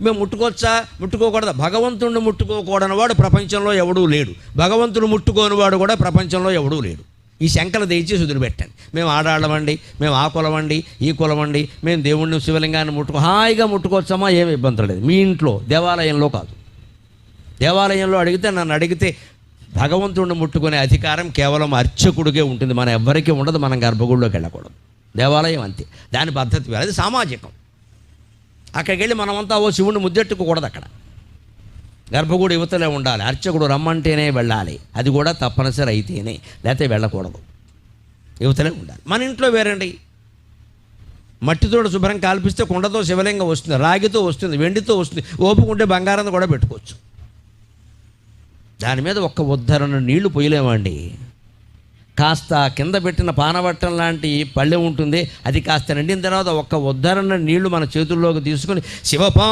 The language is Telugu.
మేము ముట్టుకోవచ్చా? ముట్టుకోకూడదా? భగవంతుడిని ముట్టుకోకూడని వాడు ప్రపంచంలో ఎవడూ లేడు. భగవంతుడు ముట్టుకోని వాడు కూడా ప్రపంచంలో ఎవడూ లేడు. ఈ శంకలు దయచేసి వదిలిపెట్టండి. మేము ఆడాళ్ళమండి మేము ఆ కులమండి ఈ కులమండి మేము దేవుణ్ణి శివలింగాన్ని ముట్టుకో హాయిగా ముట్టుకోవచ్చామా ఏమి ఇబ్బంది లేదు. మీ ఇంట్లో దేవాలయంలో కాదు. దేవాలయంలో అడిగితే నన్ను అడిగితే భగవంతుడిని ముట్టుకునే అధికారం కేవలం అర్చకుడికే ఉంటుంది. మన ఎవ్వరికీ ఉండదు. మనం గర్భగుడిలోకి వెళ్ళకూడదు. దేవాలయం అంతే. దాని పద్ధతి అది సామాజికం. అక్కడికి వెళ్ళి మనమంతా ఓ శివుడిని ముద్దెట్టుకోకూడదు అక్కడ. గర్భగుడి యువతలే ఉండాలి అర్చకుడు రమ్మంటేనే వెళ్ళాలి. అది కూడా తప్పనిసరి అయితేనే లేకపోతే వెళ్ళకూడదు. యువతలే ఉండాలి. మన ఇంట్లో వేరండి. మట్టితోడు శుభ్రం కాల్పిస్తే కుండతో శివలింగం వస్తుంది రాగితో వస్తుంది వెండితో వస్తుంది ఓపుకుంటే బంగారం కూడా పెట్టుకోవచ్చు. దాని మీద ఒక్క ఉద్ధరణ నీళ్ళు పొయ్యలేమండి. కాస్త కింద పెట్టిన పానవట్టం లాంటి పళ్ళె ఉంటుంది. అది కాస్త నిండిన తర్వాత ఒక్క ఉద్ధరణ నీళ్ళు మన చేతుల్లోకి తీసుకుని శివపా